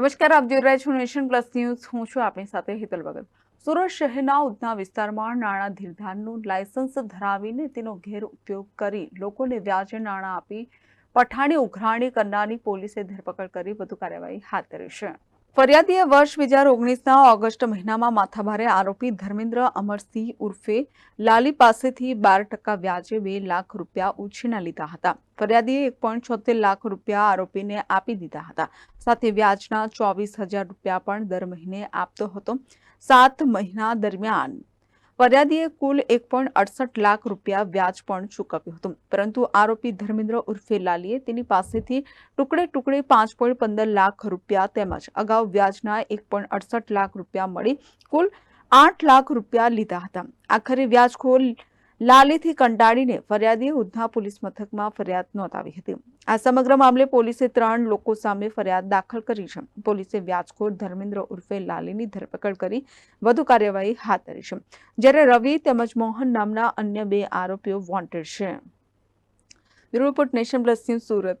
નમસ્કાર, આપ જોઈ રહ્યા છો નેશન પ્લસ ન્યૂઝ. હું છું આપની સાથે હિતલ ભગત. સુરત શહેરના ઉધના વિસ્તારમાં નાણાં ધીરધારનું લાયસન્સ ધરાવીને તેનો ગેરઉપયોગ કરી લોકોને વ્યાજે નાણાં આપી પઠાણી ઉઘરાણી કરનારની પોલીસે ધરપકડ કરી. વધુ કાર્યવાહી હાથ ધરી છે. ફરિયાદીએ વર્ષ બે હજાર ઓગણીસના ઓગસ્ટ મહિનામાં માથાભારે આરોપી ધર્મેન્દ્ર અમરસિંહ ઉર્ફે લાલી પાસેથી બાર ટકા વ્યાજે બે લાખ રૂપિયા ઉછીના લીધા હતા. ફરિયાદીએ એક પોઈન્ટ છોતેર લાખ રૂપિયા આરોપીને આપી દીધા હતા. સાથે વ્યાજના ચોવીસ હજાર રૂપિયા પણ દર મહિને આપતો હતો. સાત મહિના દરમિયાન ફરિયાદીએ કુલ એક પોઈન્ટ અડસઠ લાખ રૂપિયા વ્યાજ પણ ચૂકવ્યું હતું. પરંતુ આરોપી ધર્મેન્દ્ર ઉર્ફે લાલીએ તેની પાસેથી ટુકડે ટુકડે પાંચ પોઈન્ટ પંદર લાખ રૂપિયા તેમજ અગાઉ વ્યાજના એક પોઈન્ટ અડસઠ લાખ રૂપિયા મળી કુલ આઠ લાખ રૂપિયા લીધા હતા. આખરે વ્યાજખોર લાલીથી કંટાળીને ફરિયાદીએ ઉધના પોલીસ મથકમાં ફરિયાદ નોંધાવી હતી. આ સમગ્ર મામલે પોલીસે ત્રણ લોકો સામે ફરિયાદ દાખલ કરી છે. પોલીસે વ્યાજખોર ધર્મેન્દ્ર ઉર્ફે લાલીની ધરપકડ કરી વધુ કાર્યવાહી હાથ ધરી છે. જ્યારે રવિ તેમજ મોહન નામના અન્ય બે આરોપીઓ વોન્ટેડ છે. Report nation plus Surat.